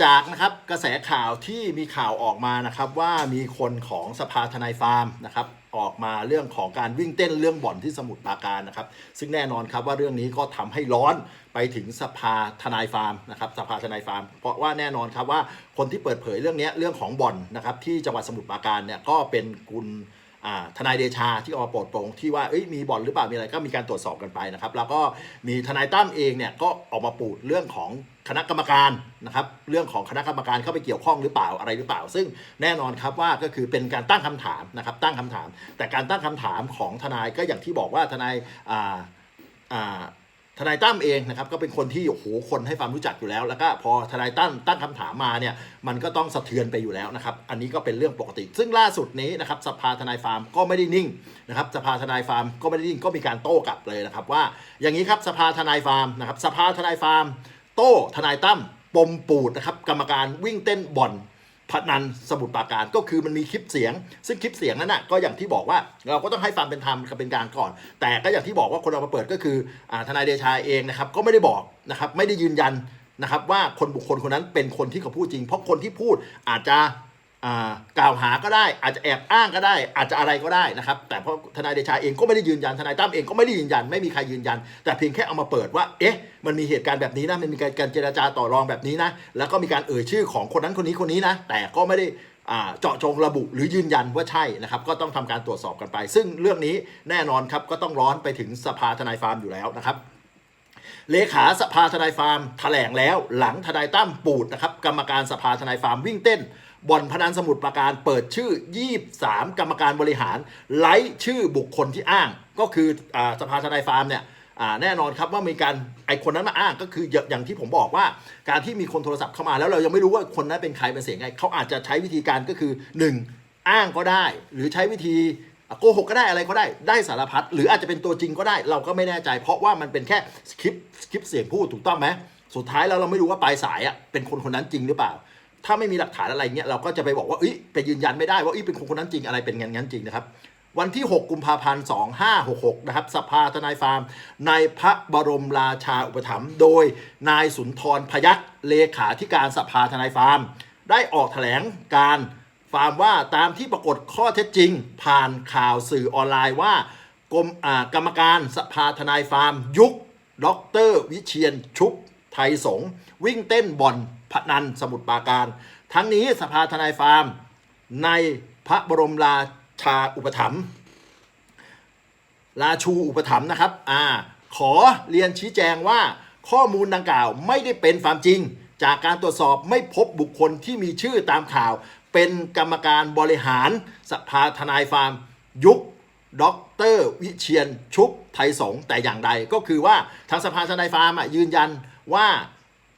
จากนะครับกระแสข่าวที่มีข่าวออกมานะครับว่ามีคนของสภาทนายฟาร์มนะครับออกมาเรื่องของการวิ่งเต้นเรื่องบ่อนที่สมุทรปราการนะครับ ซึ่งแน่นอนครับว่าเรื่องนี้ก็ทำให้ร้อนไปถึงสภาทนายฟาร์มนะครับสภาทนายฟาร์ม เพราะว่าแน่นอนครับว่าคนที่เปิดเผยเรื่องนี้เรื่องของบ่อนนะครับที่จังหวัดสมุทรปราการเนี่ยก็เป็นคุณทนายเดชาที่ออกมาโปรดโปรงที่ว่ามีบ่อนหรือเปล่ามีอะไรก็มีการตรวจสอบกันไปนะครับ แล้วก็มีทนายตั้มเองเนี่ยก็ออกมาปูดเรื่องของ คณะกรรมการนะครับเรื่องของคณะกรรมการเข้าไปเกี่ยวข้องหรือเปล่าอะไรหรือเปล่า ซึ่งแน่นอนครับว่าก็คือเป็นการตั้งคำถามนะครับตั้งคำถาม แต่การตั้งคำถามของทนายก็อย่างที่บอกว่าทนายอ่าอ่าทนายตั้มเองนะครับก็เป็นคนที่โอ้โหคนให้ความรู้จักอยู่แล้ว แล้วก็พอทนายตั้มตั้งคำถามมาเนี่ยมันก็ต้องสะเทือนไปอยู่แล้วนะครับอันนี้ก็เป็นเรื่องปกติ ซึ่งล่าสุดนี้นะครับสภาทนายฟาร์มก็ไม่ได้นิ่งนะครับสภาทนายฟาร์มก็ไม่ได้นิ่งก็มีการโต้กลับเลยนะครับว่าอย่างนี้ครับสภาทนายฟาร์มนะครับสภาทนายฟาร์ม โต้ทนายตั้มปมปูดนะครับกรรมการวิ่งเต้นบ่อนพนันสมุดปราการก็คือมันมีคลิปเสียง ซึ่งคลิปเสียงนั้นน่ะก็อย่างที่บอกว่าเราก็ต้องให้ความเป็นธรรมกับเป็นกลางก่อน แต่ก็อย่างที่บอกว่าคนเรามาเปิดก็คืออทนายเดชาเองนะครับก็ไม่ได้บอกนะครับไม่ได้ยืนยันนะครับว่าคนบุคคลคนนั้นเป็นคนที่เขาพูดจริง เพราะคนที่พูดอาจจะ กล่าวหาก็ได้ อาจจะแอบอ้างก็ได้ อาจจะอะไรก็ได้นะครับ แต่เพราะทนายเดชาเองก็ไม่ได้ยืนยันทนายตั้มเองก็ไม่ได้ยืนยันไม่มีใครยืนยัน แต่เพียงแค่เอามาเปิดว่า เอ๊ะ มันมีเหตุการณ์แบบนี้นะมันมีการเจรจาต่อรองแบบนี้นะ แล้วก็มีการเอ่ยชื่อของคนนั้นคนนี้คนนี้นะ แต่ก็ไม่ได้อ่าเจาะจงระบุหรือยืนยันว่าใช่นะครับ ก็ต้องทำการตรวจสอบกันไป ซึ่งเรื่องนี้แน่นอนครับก็ต้องร้อนไปถึงสภาทนายฟาร์มอยู่แล้วนะครับเลขาสภาทนายฟาร์มแถลงแล้วหลังทนายตั้มปูดนะครับกรรมการสภาทนายฟาร์มวิ่งเต้น บ่อนพนันสมุทรปราการเปิดชื่อ 23 กรรมการบริหาร ไล่ชื่อบุคคลที่อ้าง ก็คืออสภาทนายฟาร์มเนี่ยแน่นอนครับว่ามีการไอคนนั้นมาอ้างก็คืออย่างอย่างที่ผมบอกว่า การที่มีคนโทรศัพท์เข้ามาแล้วเรายังไม่รู้ว่าคนนั้นเป็นใครเป็นเสียงไงเขาอาจจะใช้วิธีการก็คือ 1. อ้างก็ได้ หรือใช้วิธีโกหกก็ได้อะไรก็ได้ได้สารพัดหรืออาจจะเป็นตัวจริงก็ได้ เราก็ไม่แน่ใจ เพราะว่ามันเป็นแค่คลิปคลิปเสียงพูดถูกต้องไหมสุดท้ายแล้วเราไม่รู้ว่าปลายสายอะเป็นคนคนนั้นจริงหรือเปล่า ถ้าไม่มีหลักฐานอะไรเงี้ยเราก็จะไปบอกว่าเอ้ยไปยืนยันไม่ได้ว่าเอ้ยเป็นคนคนนั้นจริงอะไรเป็นงั้นงั้นจริงนะครับ วันที่ 6 กุมภาพันธ์ 2566 นะครับ สภาทนายฟาร์ม ในพระบรมราชาอุปถัมภ์โดยนายสุนทรพยัคฆ์เลขาธิการสภาทนายฟาร์ม ได้ออกแถลงการฟาร์มว่าตามที่ปรากฏข้อเท็จจริง ผ่านข่าวสื่อออนไลน์ว่ากรมอ่ากรรมการสภาทนายฟาร์ม ยุคดอกเตอรวิเชียนชุบ ไทยสงวิ่งเต้นบ่อนพนันสมุทรปราการ ทั้งนี้สภาทนายฟาร์ม ในพระบรมราชาอุปถัมภ์ราชูอุปถัมภ์นะครับอ่าขอเรียนชี้แจงว่าข้อมูลดังกล่าวไม่ได้เป็นความจริง จากการตรวจสอบไม่พบบุคคลที่มีชื่อตามข่าว เป็นกรรมการบริหารสภาทนายฟาร์ม ยุคด็อกเตอร์วิเชียนชุบไทยสงแต่อย่างใดก็คือว่าทางสภาทนายฟาร์มยืนยัน ว่า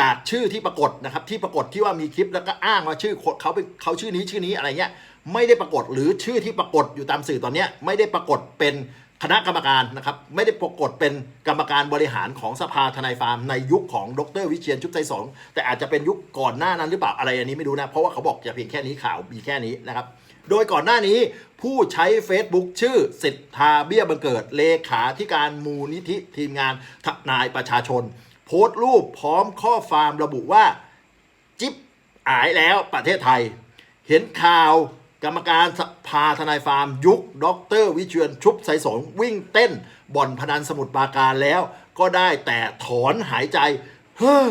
จากชื่อที่ปรากฏนะครับที่ปรากฏที่ว่ามีคลิปแล้วก็อ้างว่าชื่อเขาเป็นเขาชื่อนี้ชื่อนี้อะไรเงี้ยไม่ได้ปรากฏหรือชื่อที่ปรากฏอยู่ตามสื่อตอนเนี้ยไม่ได้ปรากฏเป็นคณะกรรมการนะครับไม่ได้ปรากฏเป็นกรรมการบริหารของสภาทนายฟาร์มในยุคของดรวิเชียนชุบไทยสงแต่อาจจะเป็นยุคก่อนหน้านั้นหรือเปล่าอะไรอันนี้ไม่รู้นะ เพราะว่าเขาบอกจะเพียงแค่นี้ข่าวมีแค่นี้นะครับ โดยก่อนหน้านี้ผู้ใช้ Facebook ชื่อสิทธาเบี้ยบังเกิด เลขาธิการมูลนิธิทีมงานทนายประชาชน โพสต์รูปพร้อมข้อความระบุว่า จิ๊บอายแล้วประเทศไทย เห็นข่าวกรรมการสภาทนายฟาร์ม ยุคดรวิเชียนชุบไสสงวิ่งเต้นบ่อนพนันสมุทรปราการแล้ว ก็ได้แต่ถอนหายใจ เฮ้อ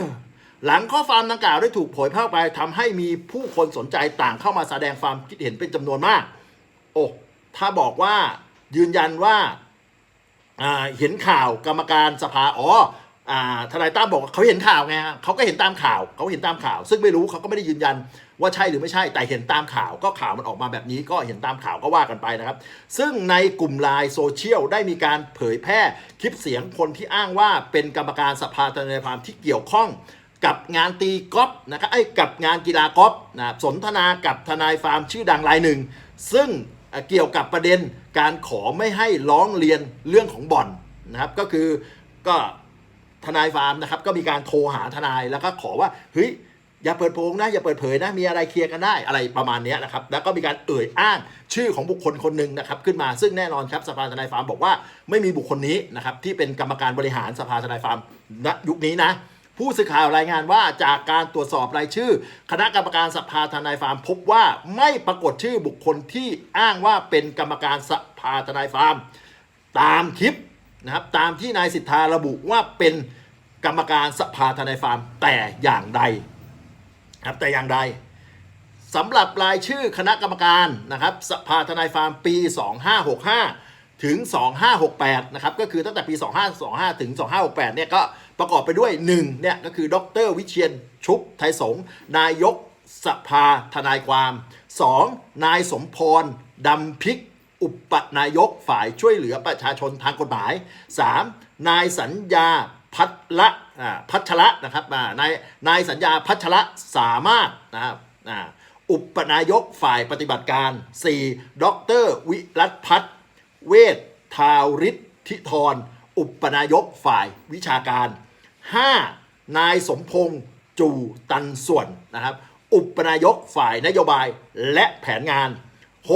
หลังข้อความดังกล่าวได้ถูกเผยแพร่ไปทำให้มีผู้คนสนใจต่างเข้ามาแสดงความคิดเห็นเป็นจำนวนมาก โอ้ถ้าบอกว่ายืนยันว่าเห็นข่าวกรรมการสภาอ๋อ ทนายตั้มบอกเขาเห็นข่าวไงเขาก็เห็นตามข่าวเขาเห็นตามข่าว ซึ่งไม่รู้เขาก็ไม่ได้ยืนยันว่าใช่หรือไม่ใช่แต่เห็นตามข่าวก็ข่าวมันออกมาแบบนี้ก็เห็นตามข่าวก็ว่ากันไปนะครับ ซึ่งในกลุ่มไลน์โซเชียลได้มีการเผยแพร่คลิปเสียงคนที่อ้างว่าเป็นกรรมการสภาทนายความที่เกี่ยวข้องกับงานตีกอล์ฟนะครับไอ้กับงานกีฬากอล์ฟนะสนทนากับทนายฟาร์มชื่อดังรายหนึ่ง ซึ่งเอ่อเกี่ยวกับประเด็นการขอไม่ให้ร้องเรียนเรื่องของบ่อนนะครับก็คือก็ ทนายฟาร์มนะครับก็มีการโทรหาทนายแล้วก็ขอว่าเฮ้ยอย่าเปิดโปงนะอย่าเปิดเผยนะมีอะไรเคลียร์กันได้อะไรประมาณนี้นะครับแล้วก็มีการเอ่ยอ้างชื่อของบุคคลคนหนึ่งนะครับขึ้นมาซึ่งแน่นอนครับสภาทนายฟาร์มบอกว่าไม่มีบุคคลนี้นะครับที่เป็นกรรมการบริหารสภาทนายฟาร์มณยุคนี้นะผู้สื่อข่าวรายงานว่าจากการตรวจสอบรายชื่อ คณะกรรมการสภาทนายฟาร์ม พบว่าไม่ปรากฏชื่อบุคคลที่อ้างว่าเป็นกรรมการสภาทนายฟาร์ม ตามคลิป นะครับตามที่นายสิทธาระบุว่าเป็นกรรมการสภาทนายฟาร์มแต่อย่างใดครับแต่อย่างใดสำหรับรายชื่อคณะกรรมการนะครับสภาทนายฟาร์มปี 2565 ถึง 2568 นะครับก็คือตั้งแต่ปี 2525 ถึง 2568 เนี่ยก็ประกอบไปด้วย1เนี่ยก็คือดรวิเชียนชุบไทยสงนายกสภาทนายความ 2. นายสมพรดำพิก อุปนายกฝ่ายช่วยเหลือประชาชนทางกฎหมาย 3. นายสัญญาพัทละพัชระนะครับนายนายสัญญาพัชระสามารถนะครับอุปนายกฝ่ายปฏิบัติการ 4. ดรวิรัตพัฒน์เวททาวริทธิธรอุปนายกฝ่ายวิชาการ 5. นายสมพงษ์จูตันส่วนนะครับ อุปนายกฝ่ายนโยบายและแผนงาน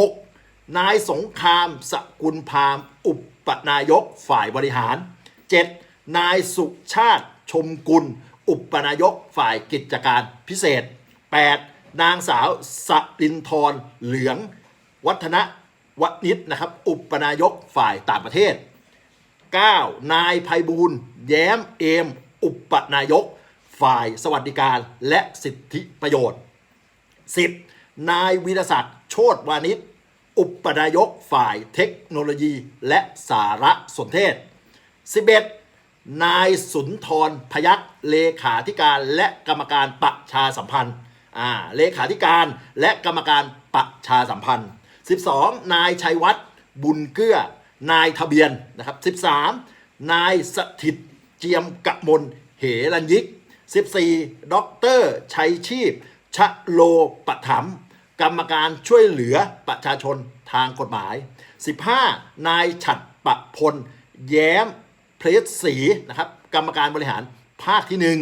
6. นายสงครามสกุลพามอุปนายกฝ่ายบริหาร 7. นายสุชาติชมกุล อุปนายกฝ่ายกิจการพิเศษ 8. นางสาวสรินทรเหลือง วัฒนวณิชนะครับอุปนายกฝ่ายต่างประเทศ 9. นายภัยบูลแย้มเอม อุปนายก ฝ่ายสวัสดิการและสิทธิประโยชน์ 10. นายวีรศักดิ์โชตวานิช อุปนายกฝ่ายเทคโนโลยีและสารสนเทศ 11. นายสุนทรพยักษ์เลขาธิการและกรรมการประชาสัมพันธ์อ่าเลขาธิการและกรรมการประชาสัมพันธ์ 12. นายชัยวัฒน์บุญเกื้อนายทะเบียนนะครับ 13. นายสถิตเจียมกะมลเหรัญยิก 14. ดรชัยชีพ ชะโลปถัมภ์ กรรมการช่วยเหลือประชาชนทางกฎหมาย 15. นายฉัดประพล แย้มเพลสศรีนะครับ กรรมการบริหารภาคที่ 1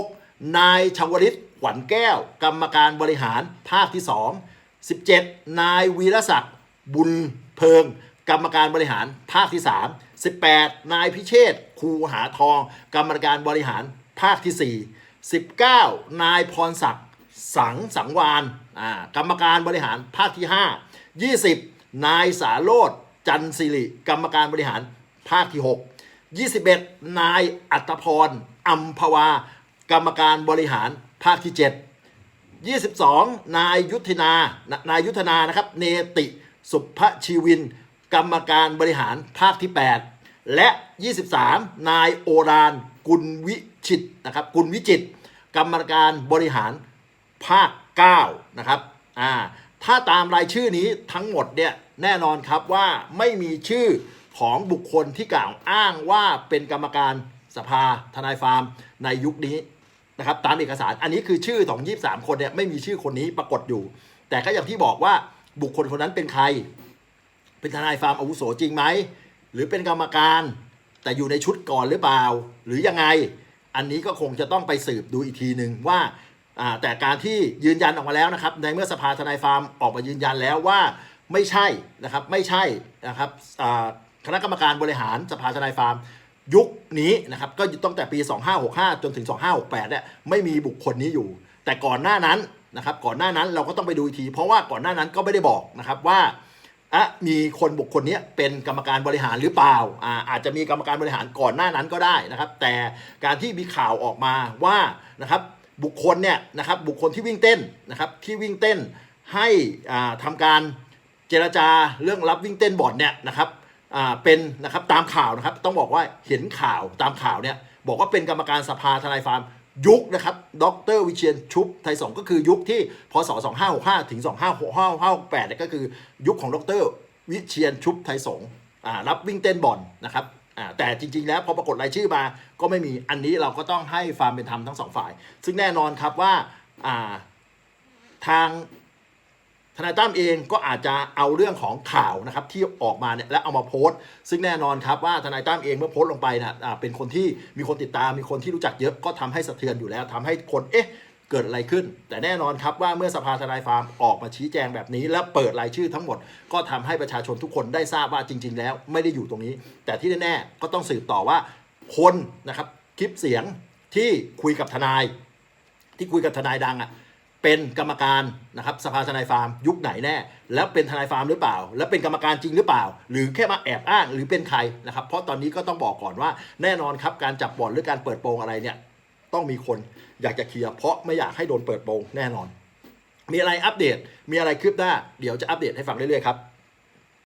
16 นายชวลิตขวัญแก้ว กรรมการบริหารภาคที่ 2 17 นายวีรศักดิ์บุญเพิง กรรมการบริหารภาคที่ 3 18 นายพิเชษคูหาทอง กรรมการบริหารภาคที่ 4 19 นายพรศักดิ์ สังสังวานอ่ากรรมการบริหารภาคที่ 5 20 นายสาโรธจันสิริ กรรมการบริหารภาคที่ 6 21 นายอัตพรอัมพวา กรรมการบริหารภาคที่ 7 22 นายยุทธนานายยุทธนานะครับเนติสุภชีวิน กรรมการบริหารภาคที่ 8 และ 23 นายโอรานกุลวิชิตนะครับกุลวิจิต กรรมการบริหาร ภาค9นะครับอ่าถ้าตามรายชื่อนี้ทั้งหมดเนี่ยแน่นอนครับว่าไม่มีชื่อของบุคคลที่กล่าวอ้างว่าเป็นกรรมการสภาทนายฟาร์มในยุคนี้นะครับตามเอกสารอันนี้คือชื่อของ23 คนเนี่ยไม่มีชื่อคนนี้ปรากฏอยู่ แต่ก็อย่างที่บอกว่าบุคคลคนนั้นเป็นใคร เป็นทนายฟาร์มอาวุโสจริงไหมหรือเป็นกรรมการ แต่อยู่ในชุดก่อนหรือเปล่า หรือยังไง อันนี้ก็คงจะต้องไปสืบดูอีกทีหนึ่งว่าอ่า แต่การที่ยืนยันออกมาแล้วนะครับ ในเมื่อสภาทนายฟาร์มออกมายืนยันแล้วว่าไม่ใช่นะครับไม่ใช่นะครับคณะกรรมการบริหารสภาทนายฟาร์มยุคนี้นะครับก็ตั้งแต่ปี 2565 จนถึง 2568เนี่ยไม่มีบุคคลนี้อยู่ แต่ก่อนหน้านั้นนะครับก่อนหน้านั้นเราก็ต้องไปดูอีกที เพราะว่าก่อนหน้านั้นก็ไม่ได้บอกนะครับว่าอะมีคนบุคคลนี้เป็นกรรมการบริหารหรือเปล่าอ่าอาจจะมีกรรมการบริหารก่อนหน้านั้นก็ได้นะครับ แต่การที่มีข่าวออกมาว่านะครับ บุคคลเนี่ยนะครับบุคคลที่วิ่งเต้นนะครับที่วิ่งเต้นให้อ่าทำการเจรจาเรื่องรับวิ่งเต้นบอร์ดเนี่ยนะครับอ่าเป็นนะครับตามข่าวนะครับต้องบอกว่าเห็นข่าวตามข่าวเนี่ยบอกว่าเป็นกรรมการสภาทนายฟาร์มยุคนะครับดรวิเชียนชุบไทยสงก็คือยุคที่พศ 2565 ถึง 2568เนี่ยก็คือยุคของดรวิเชียนชุบไทยสงอ่ารับวิ่งเต้นบอลนะครับ อ่าแต่จริง ๆ แล้วพอปรากฏรายชื่อมาก็ไม่มีอันนี้เราก็ต้องให้ความเป็นธรรมทั้งสองฝ่าย ซึ่งแน่นอนครับว่าอ่าทางทนายตั้มเองก็อาจจะเอาเรื่องของข่าวนะครับที่ออกมาเนี่ยและเอามาโพสต์ ซึ่งแน่นอนครับว่าทนายตั้มเองเมื่อโพสต์ลงไปนะอ่าเป็นคนที่มีคนติดตามมีคนที่รู้จักเยอะก็ทำให้สะเทือนอยู่แล้วทำให้คนเอ๊ะ เกิดอะไรขึ้น แต่แน่นอนครับว่าเมื่อสภาทนายฟาร์มออกมาชี้แจงแบบนี้ และเปิดรายชื่อทั้งหมด ก็ทำให้ประชาชนทุกคนได้ทราบว่าจริง ๆ แล้วไม่ได้อยู่ตรงนี้ แต่ที่แน่ๆก็ต้องสืบต่อว่าคนนะครับคลิปเสียงที่คุยกับทนาย ที่คุยกับทนายดังอะเป็นกรรมการนะครับสภาทนายฟาร์มยุคไหนแน่ แล้วเป็นทนายฟาร์มหรือเปล่า แล้วเป็นกรรมการจริงหรือเปล่า หรือแค่มาแอบอ้างหรือเป็นใครนะครับเพราะตอนนี้ก็ต้องบอกก่อนว่าแน่นอนครับการจับบ่อนหรือการเปิดโปงอะไรเนี่ย ต้องมีคนอยากจะเคลียร์เพราะไม่อยากให้โดนเปิดโปงแน่นอน มีอะไรอัปเดตมีอะไรคืบหน้า เดี๋ยวจะอัปเดตให้ฟังเรื่อยๆครับ